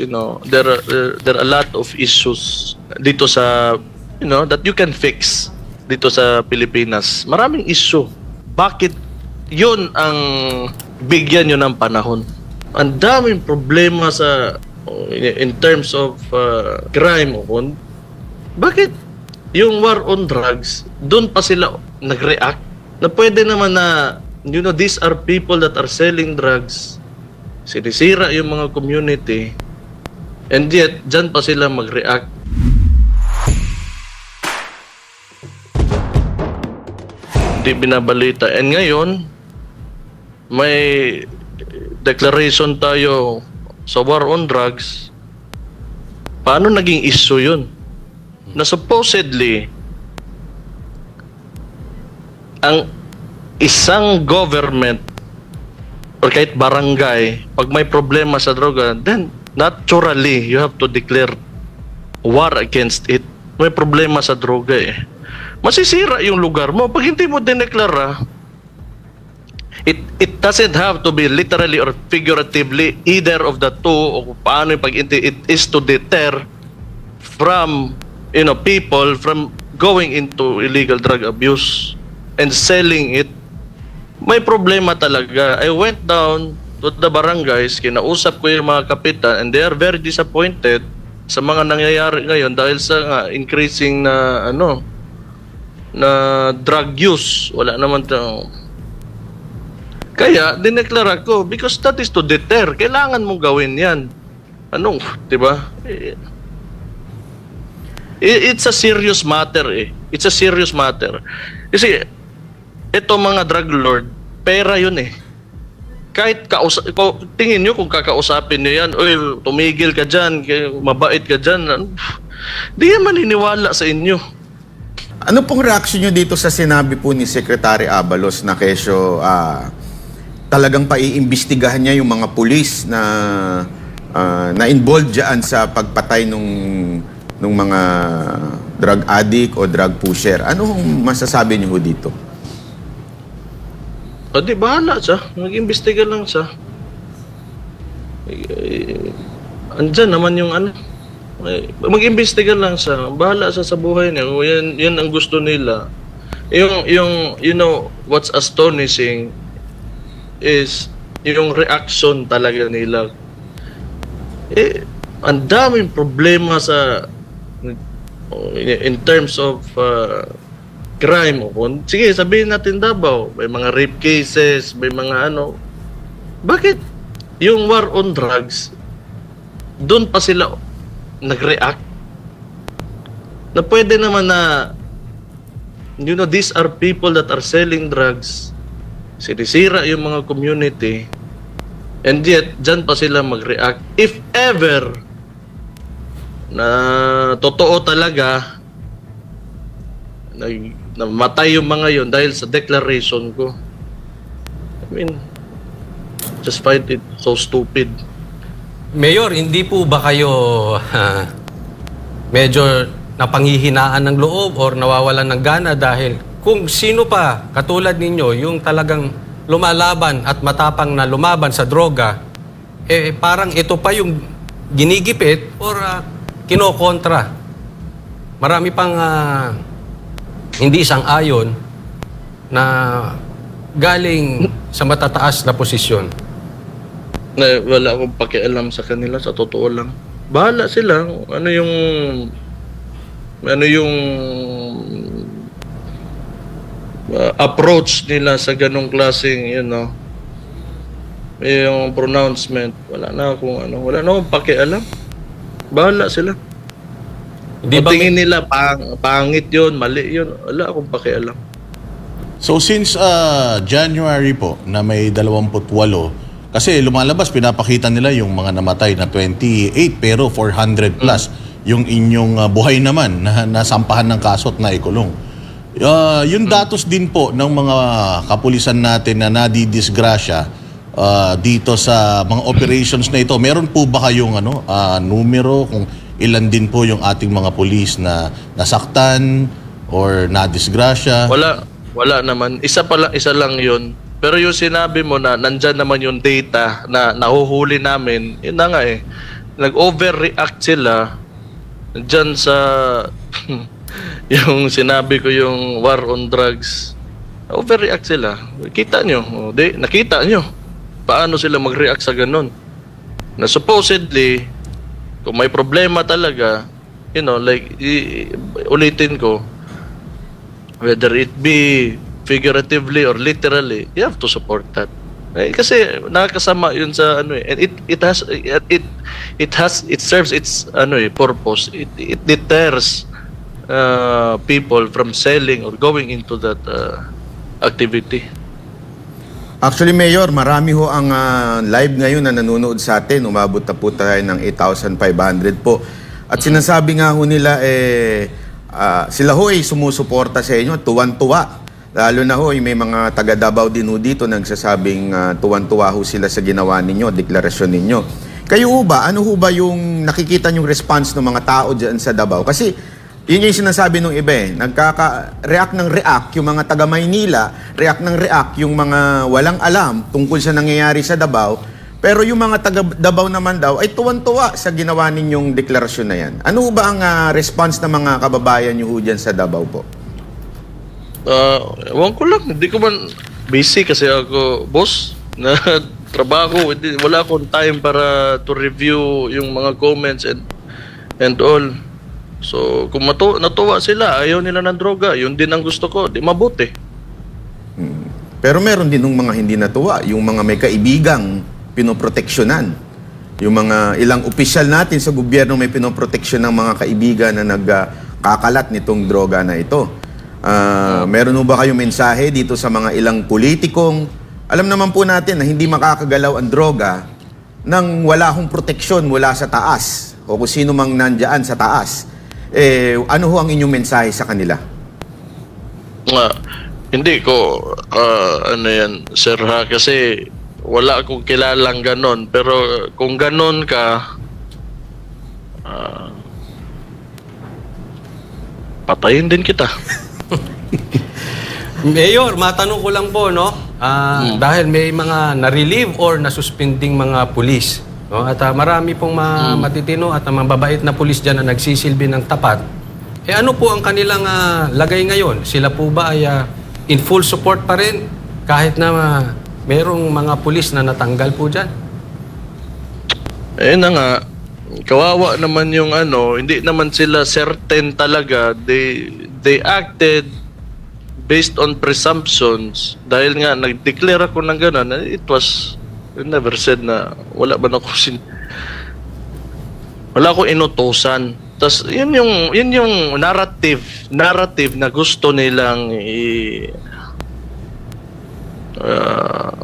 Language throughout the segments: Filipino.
you know there are there, there are a lot of issues dito sa you know that you can fix dito sa Pilipinas. Maraming issue. Bakit yun ang bigyan nyo ng panahon? Ang daming problema sa in terms of uh, crime o kung- bakit? Yung war on drugs doon pa sila nag-react na pwede naman na you know these are people that are selling drugs. Sinisira yung mga community And yet, dyan pa sila mag-react. Hindi binabalita. And ngayon, may declaration tayo sa war on drugs. Paano naging issue yun? Na supposedly, ang isang government or kahit barangay, pag may problema sa droga, then naturally, you have to declare war against it. May problema sa droga eh. Masisira yung lugar mo. Pag hindi mo dineklara, it, it doesn't have to be literally or figuratively either of the two o paano yung pag it is to deter from you know people from going into illegal drug abuse and selling it may problema talaga. I went down to the barangays, kinausap ko yung mga kapitan and they are very disappointed sa mga nangyayari ngayon dahil sa nga, increasing na ano na drug use. Wala naman to. Kaya dineklara ko because that is to deter. Kailangan mong gawin 'yan. Anong, 'di ba? It's a serious matter eh. It's a serious matter. Kasi ito mga drug lord, pera yun eh. Kahit kausa- ko- tingin nyo kung kakausapin nyo yan, oy, tumigil ka dyan, mabait ka dyan, ano, di yan maniniwala sa inyo. Ano pong reaksyon nyo dito sa sinabi po ni Secretary Abalos na kesyo ah, talagang paiimbestigahan niya yung mga pulis na ah, na involved dyan sa pagpatay nung nung mga drug addict o drug pusher. Ano masasabi niyo ho dito? O di bahala siya, mag-imbestiga lang siya. Eh, eh, andyan naman yung ano, eh, mag-imbestiga lang siya, bahala siya sa buhay niya, yan, yan ang gusto nila. Yung, yung, you know, what's astonishing is yung reaction talaga nila. Eh, ang daming problema sa in, in terms of uh, crime. O sige sabihin natin Davao may mga rape cases may mga ano. Bakit? Yung war on drugs doon pa sila nag-react? Na pwede naman na you know these are people that are selling drugs. Sinisira yung mga community. And yet dyan pa sila mag-react. If ever na totoo talaga nag namatay yung mga yon dahil sa declaration ko. I mean, just find it so stupid. Mayor, hindi po ba kayo ah, medyo napanghihinaan ng loob or nawawalan ng gana dahil kung sino pa katulad ninyo yung talagang lumalaban at matapang na lumaban sa droga, eh parang ito pa yung ginigipit or ah, kinokontra. Marami pang ah, hindi isang ayon na galing sa matataas na posisyon. Na wala akong pakialam sa kanila, sa totoo lang. Bahala sila. Ano yung... Ano yung... uh, approach nila sa ganong klaseng, you know, yung pronouncement. Wala na akong ano, wala na akong pakialam. Bahala sila. Hindi ba tingin nila pang, pangit yun, mali yun, wala akong pakialam. So since uh, January po na may 28, kasi lumalabas, pinapakita nila yung mga namatay na 28 pero 400 plus yung inyong uh, buhay naman na nasampahan ng kaso at naikulong. Uh, yung datos din po ng mga kapulisan natin na nadidisgrasya uh, dito sa mga operations na ito, meron po ba kayong ano, uh, numero kung ilan din po yung ating mga pulis na nasaktan or nadisgrasya? Wala, wala naman. Isa pa lang, isa lang yun. Pero yung sinabi mo na nandyan naman yung data na nahuhuli namin, yun na nga eh. nag-overreact sila dyan sa yung sinabi ko yung war on drugs. Overreact sila. Kita nyo. O, di, nakita nyo. Paano sila mag-react sa ganun. Na supposedly, kung may problema talaga, you know, like, i- ulitin ko, whether it be figuratively or literally, you have to support that. Eh, kasi nakakasama yun sa ano eh. And it it has it it, has it serves its ano eh purpose. It it deters uh, people from selling or going into that uh, activity. Actually, Mayor, marami ho ang ah, live ngayon na nanonood sa atin. Umabot na po tayo ng 8,500 po. At sinasabi nga ho nila, eh, ah, sila ho ay sumusuporta sa inyo, tuwan-tuwa. Lalo na ho, eh, may mga taga Davao din ho dito nagsasabing ah, tuwan-tuwa ho sila sa ginawa ninyo, deklarasyon ninyo. Kayo ho ba, ano ho ba yung nakikita nyong response ng mga tao dyan sa Davao? Kasi yun yung sinasabi ng iba eh. Nagkaka-react ng react yung mga taga Maynila, react ng react yung mga walang alam tungkol sa nangyayari sa Davao. Pero yung mga taga Davao naman daw ay tuwan-tuwa sa ginawa ninyong deklarasyon na yan. Ano ba ang ah, response ng mga kababayan ho dyan sa Davao po? Uh, ewan ko lang, hindi ko man busy kasi ako, boss, na trabaho, wala akong time para to review yung mga comments and and all. So, kung matu natuwa sila, ayaw nila ng droga, yun din ang gusto ko, di mabuti. Pero meron din ng mga hindi natuwa, yung mga may kaibigang pinoproteksyonan. Yung mga ilang opisyal natin sa gobyerno may pinoproteksyon ng mga kaibigan na nagkakalat nitong droga na ito. Ah, meron ba kayong mensahe dito sa mga ilang politikong alam naman po natin na hindi makakagalaw ang droga nang wala hong proteksyon mula sa taas o kung sino mang nandyan sa taas. Eh, ano ho ang inyong mensahe sa kanila? Nga, hindi ko, ah, ano yan, sir ha, kasi wala akong kilalang ganon. Pero kung ganon ka, ah, patayin din kita. Mayor, matanong ko lang po, no? Ah, Dahil may mga na-relieve or nasuspending mga pulis. No? At ah, marami pong ma- matitino at ah, mababait na pulis dyan na nagsisilbi ng tapat. Eh ano po ang kanilang ah, lagay ngayon? Sila po ba ay ah, in full support pa rin kahit na ah, merong mga pulis na natanggal po dyan? Eh na nga, kawawa naman yung ano, hindi naman sila certain talaga. They they acted based on presumptions dahil nga nag-declare ako ng ganun. It was I never said na wala ba ako sin wala ko inutosan. Tas yun yung yun yung narrative, narrative na gusto nilang i ah,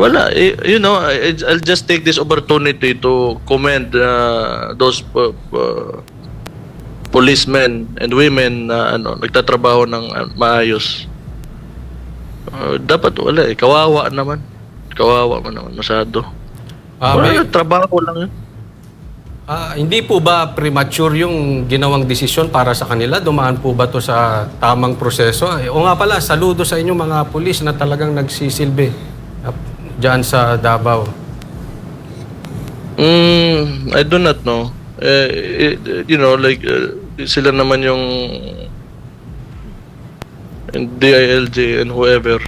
wala, you know, I'll just take this opportunity to commend uh, those uh, uh, policemen and women na ano, nagtatrabaho ng uh, maayos. Uh, dapat wala eh, kawawa naman. Kawawa man naman masyado. Ah, wala, may- trabaho lang yun. Ah, hindi po ba premature yung ginawang desisyon para sa kanila? Dumaan po ba to sa tamang proseso? Eh, o nga pala, saludo sa inyo mga pulis na talagang nagsisilbi ah, dyan sa Davao. Mm, I do not know. Eh, eh, you know, like, uh, sila naman yung and DILG and whoever.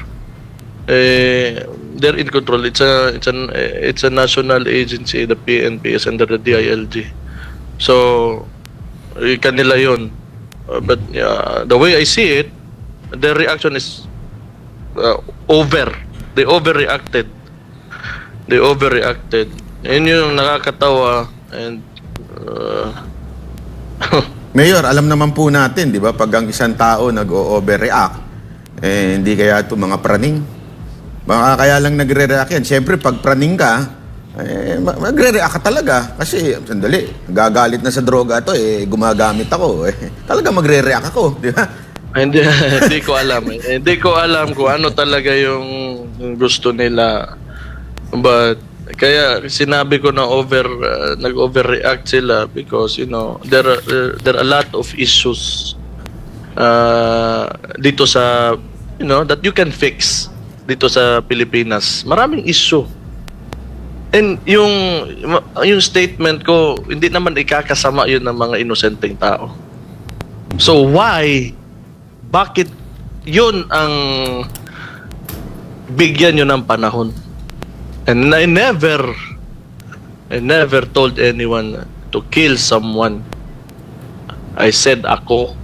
Eh, they're in control. It's a, it's an, it's a national agency. The PNP is under the DILG. So, eh, kanila yun. Uh, but yeah, the way I see it, their reaction is uh, over. They overreacted. They overreacted. Yun yung nakakatawa and uh, Mayor, alam naman po natin, di ba, pag ang isang tao nag-overreact, eh, hindi kaya ito mga praning. Baka kaya lang nagre-react yan. Siyempre, pag praning ka, eh, ma- magre-react ka talaga. Kasi, sandali, gagalit na sa droga to, eh, gumagamit ako. Eh, talaga magre-react ako, di ba? hindi hindi ko alam. Hindi ko alam kung ano talaga yung gusto nila. But kaya sinabi ko na over uh, nag-overreact sila because you know there are, there are a lot of issues uh, dito sa you know that you can fix dito sa Pilipinas. Maraming issue. And yung yung statement ko, hindi naman ikakasama yun ng mga inosenteng tao. So why bakit yun ang bigyan nyo ng panahon? And I never I never told anyone to kill someone. I said ako